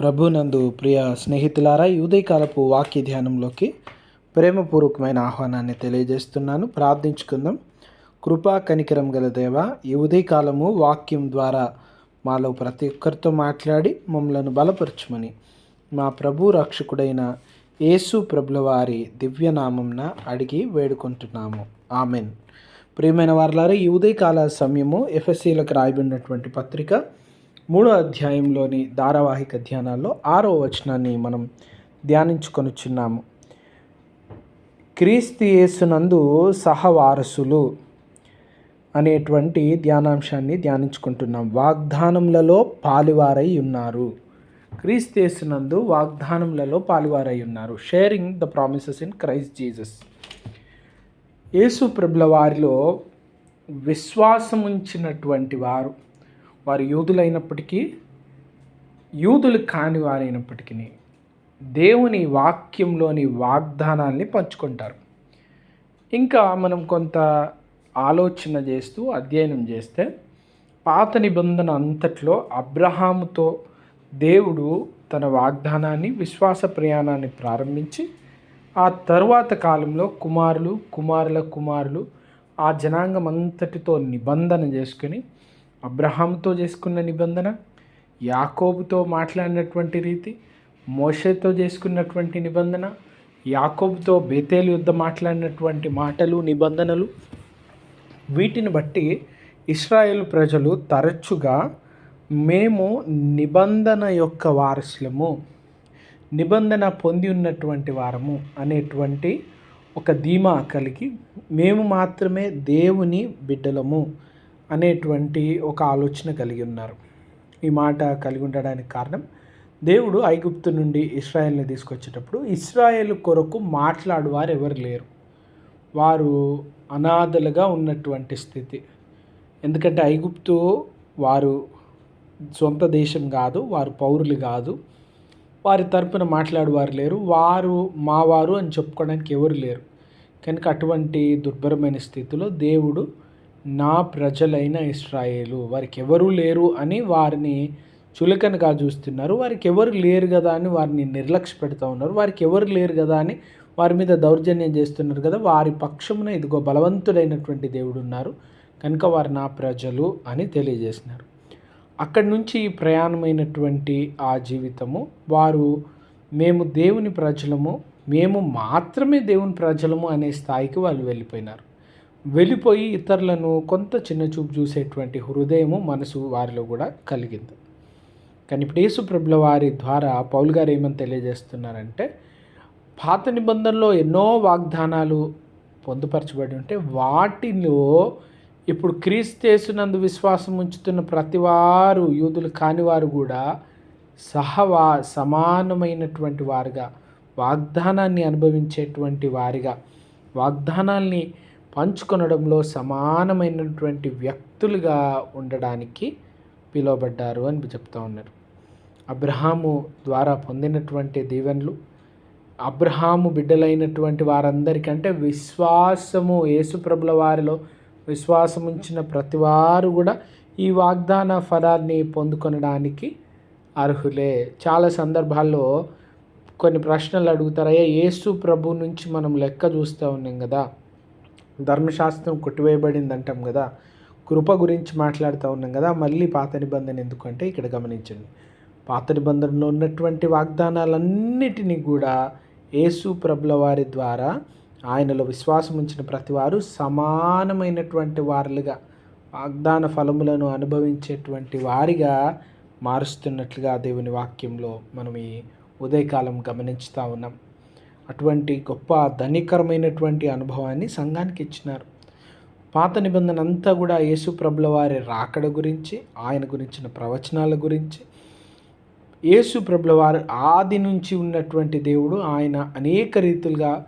ప్రభునందు ప్రియ స్నేహితులారా ఉదయకాలపు వాక్య ధ్యానంలోకి ప్రేమపూర్వకమైన ఆహ్వానాన్ని తెలియజేస్తున్నాను. ప్రార్థించుకుందాం. కృపా కనికరం గల దేవ ఈ ఉదయకాలము వాక్యం ద్వారా మాలో ప్రతి ఒక్కరితో మాట్లాడి మమ్మలను బలపరచుమని. మా ప్రభు రక్షకుడైన యేసు ప్రభుల వారి దివ్యనామంన అడిగి వేడుకుంటున్నాము. ఆమెన్. ప్రియమైన వారులారా ఈ ఉదయకాల సమయము ఎఫ్ఎస్సీలకు రాయబడినటువంటి పత్రిక మూడో అధ్యాయంలోని ధారావాహిక ధ్యానాల్లో ఆరో వచనాన్ని మనం ధ్యానించుకొనుచున్నాము. క్రీస్తు యేసునందు సహవారసులు అనేటువంటి ధ్యానాంశాన్ని ధ్యానించుకుంటున్నాం. వాగ్దానములలో పాలివారై ఉన్నారు. క్రీస్తు యేసునందు వాగ్దానములలో పాలివారై ఉన్నారు. Sharing the promises in Christ Jesus Yesu ప్రభుల వారిలో విశ్వాసముంచినటువంటి వారు వారు యూదులైనప్పటికీ యూదులు కాని వారైనప్పటికీ దేవుని వాక్యంలోని వాగ్దానాల్ని పంచుకుంటారు. ఇంకా మనం కొంత ఆలోచన చేస్తూ అధ్యయనం చేస్తే పాత నిబంధన అంతట్లో అబ్రహాముతో దేవుడు తన వాగ్దానాన్ని విశ్వాస ప్రయాణాన్ని ప్రారంభించి ఆ తరువాత కాలంలో కుమారులు కుమారుల కుమారులు ఆ జనాంగం అంతటితో నిబంధన చేసుకుని అబ్రహాంతో చేసుకున్న నిబంధన యాకోబుతో మాట్లాడినటువంటి రీతి మోషతో చేసుకున్నటువంటి నిబంధన యాకోబుతో బేతేలు యుద్ధ మాట్లాడినటువంటి మాటలు నిబంధనలు వీటిని బట్టి ఇస్రాయేల్ ప్రజలు తరచుగా మేము నిబంధన యొక్క వారసులము నిబంధన పొంది ఉన్నటువంటి వారము అనేటువంటి ఒక ధీమా కలిగి మేము మాత్రమే దేవుని బిడ్డలము. అనేటువంటి ఒక ఆలోచన కలిగి ఉన్నారు. ఈ మాట కలిగి ఉండడానికి కారణం దేవుడు ఐగుప్తు నుండి ఇస్రాయల్ని తీసుకొచ్చేటప్పుడు ఇస్రాయేల్ కొరకు మాట్లాడువారు ఎవరు లేరు. వారు అనాథలుగా ఉన్నటువంటి స్థితి. ఎందుకంటే ఐగుప్తు వారు సొంత దేశం కాదు వారు పౌరులు కాదు. వారి తరపున మాట్లాడేవారు లేరు. వారు మావారు అని చెప్పుకోవడానికి ఎవరు లేరు. కనుక అటువంటి దుర్భరమైన స్థితిలో దేవుడు నా ప్రజలైన ఇస్రాయేలు వారికి ఎవరూ లేరు అని వారిని చులకనగా చూస్తున్నారు. వారికి ఎవరు లేరు కదా అని వారిని నిర్లక్ష్య పెడుతూ ఉన్నారు. వారికి ఎవరు లేరు కదా అని వారి మీద దౌర్జన్యం చేస్తున్నారు కదా. వారి పక్షమున ఇదిగో బలవంతుడైనటువంటి దేవుడు ఉన్నారు. కనుక వారు నా ప్రజలు అని తెలియజేసినారు. అక్కడి నుంచి ప్రయాణమైనటువంటి ఆ జీవితము వారు మేము దేవుని ప్రజలము మేము మాత్రమే దేవుని ప్రజలము అనే స్థాయికి వాళ్ళు వెళ్ళిపోయినారు. వెళ్ళిపోయి ఇతరులను కొంత చిన్న చూపు చూసేటువంటి హృదయము మనసు వారిలో కూడా కలిగింది. కానీ ఇప్పుడు యేసుప్రభుల వారి ద్వారా పౌల్ గారు ఏమని తెలియజేస్తున్నారంటే పాత నిబంధనలో ఎన్నో వాగ్దానాలు పొందుపరచబడి ఉంటే వాటిలో ఇప్పుడు క్రీస్తేసునందు విశ్వాసం ఉంచుతున్న ప్రతివారు యూదులు కానివారు కూడా సహవా సమానమైనటువంటి వారుగా వాగ్దానాన్ని అనుభవించేటువంటి వారిగా వాగ్దానాల్ని పంచుకొనడంలో సమానమైనటువంటి వ్యక్తులుగా ఉండడానికి పిలువబడ్డారు అని చెప్తా ఉన్నారు. అబ్రహాము ద్వారా పొందినటువంటి దీవెనలు అబ్రహాము బిడ్డలైనటువంటి వారందరికంటే విశ్వాసము యేసుప్రభుల వారిలో విశ్వాసం ఉంచిన ప్రతి వారు కూడా ఈ వాగ్దాన ఫలాన్ని పొందుకొనడానికి అర్హులే. చాలా సందర్భాల్లో కొన్ని ప్రశ్నలు అడుగుతారయ్యా యేసు ప్రభు నుంచి మనం లెక్క చూస్తూ ఉన్నాం కదా. ధర్మశాస్త్రం కొట్టివేయబడింది అంటాం కదా. కృప గురించి మాట్లాడుతూ ఉన్నాం కదా. మళ్ళీ పాత నిబంధన ఎందుకంటే ఇక్కడ గమనించండి. పాత నిబంధనలో ఉన్నటువంటి వాగ్దానాలన్నిటినీ కూడా యేసు ప్రభుల వారి ద్వారా ఆయనలో విశ్వాసం ఉంచిన ప్రతి వారు సమానమైనటువంటి వారులుగా వాగ్దాన ఫలములను అనుభవించేటువంటి వారిగా మారుస్తున్నట్లుగా దేవుని వాక్యంలో మనం ఈ ఉదయకాలం గమనించుతూ ఉన్నాం. అటువంటి గొప్ప ధనికరమైనటువంటి అనుభవాన్ని సంఘానికి ఇచ్చినారు. పాత నిబంధన అంతా కూడా యేసు ప్రభుల వారి రాకడ గురించి ఆయన గురించిన ప్రవచనాల గురించి యేసు ప్రభుల వారు ఆది నుంచి ఉన్నటువంటి దేవుడు ఆయన అనేక రీతులుగా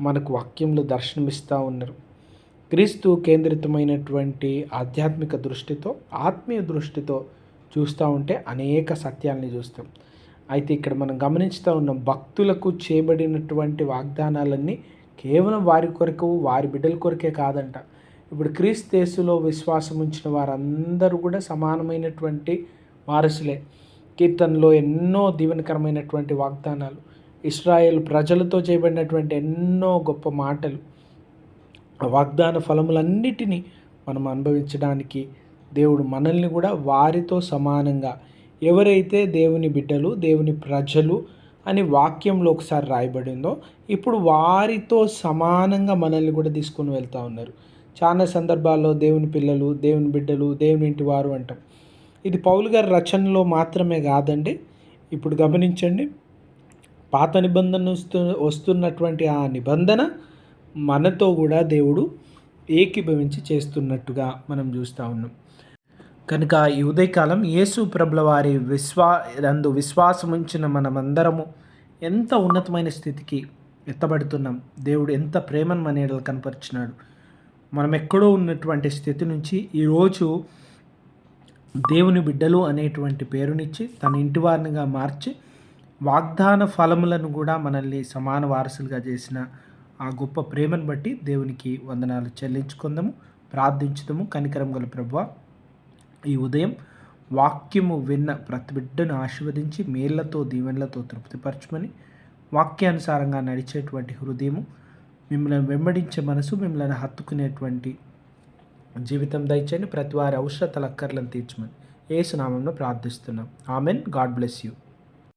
మనకు వాక్యంలో దర్శనమిస్తూ ఉన్నారు. క్రీస్తు కేంద్రితమైనటువంటి ఆధ్యాత్మిక దృష్టితో ఆత్మీయ దృష్టితో చూస్తూ ఉంటే అనేక సత్యాల్ని చూస్తాం. అయితే ఇక్కడ మనం గమనిస్తూ ఉన్నాం భక్తులకు చేయబడినటువంటి వాగ్దానాలన్నీ కేవలం వారి కొరకు వారి బిడ్డల కొరకే కాదంట. ఇప్పుడు క్రీస్తేసులో విశ్వాసం ఉంచిన వారందరూ కూడా సమానమైనటువంటి వారసులే. కీర్తనలో ఎన్నో దీవెనకరమైనటువంటి వాగ్దానాలు ఇస్రాయేల్ ప్రజలతో చేయబడినటువంటి ఎన్నో గొప్ప మాటలు వాగ్దాన ఫలములన్నిటినీ మనం అనుభవించడానికి దేవుడు మనల్ని కూడా వారితో సమానంగా ఎవరైతే దేవుని బిడ్డలు దేవుని ప్రజలు అని వాక్యంలో ఒకసారి రాయబడిందో ఇప్పుడు వారితో సమానంగా మనల్ని కూడా తీసుకొని వెళ్తూ ఉన్నారు. చాలా సందర్భాల్లో దేవుని పిల్లలు దేవుని బిడ్డలు దేవుని ఇంటి వారు అంటాం. ఇది పౌలు గారి రచనలో మాత్రమే కాదండి. ఇప్పుడు గమనించండి. పాత నిబంధన వస్తు వస్తున్నటువంటి ఆ నిబంధన మనతో కూడా దేవుడు ఏకీభవించి చేస్తున్నట్టుగా మనం చూస్తూ ఉన్నాం. కనుక ఈ ఉదయకాలం యేసు ప్రభుల వారి విశ్వా రందు విశ్వాసం ఉంచిన మనమందరము ఎంత ఉన్నతమైన స్థితికి ఎత్తబడుతున్నాం. దేవుడు ఎంత ప్రేమను మన కనపరిచినాడు. మనం ఎక్కడో ఉన్నటువంటి స్థితి నుంచి ఈరోజు దేవుని బిడ్డలు అనేటువంటి పేరునిచ్చి తన ఇంటి వారినిగా మార్చి వాగ్దాన ఫలములను కూడా మనల్ని సమాన వారసులుగా చేసిన ఆ గొప్ప ప్రేమను బట్టి దేవునికి వందనాలు చెల్లించుకుందాము ప్రార్థించుదాము. కనికరం గల ప్రభు ఈ ఉదయం వాక్యము విన్న ప్రతి బిడ్డను ఆశీర్వదించి మేళ్ళతో దీవెనలతో తృప్తిపరచమని వాక్యానుసారంగా నడిచేటువంటి హృదయము మిమ్మల్ని వెంబడించే మనసు మిమ్మల్ని హత్తుకునేటువంటి జీవితం దయచేయండి. ప్రతి వారి అవసరతల అక్కర్లను తీర్చమని ఏసునామంలో ప్రార్థిస్తున్నాం. ఆమెన్. God bless you.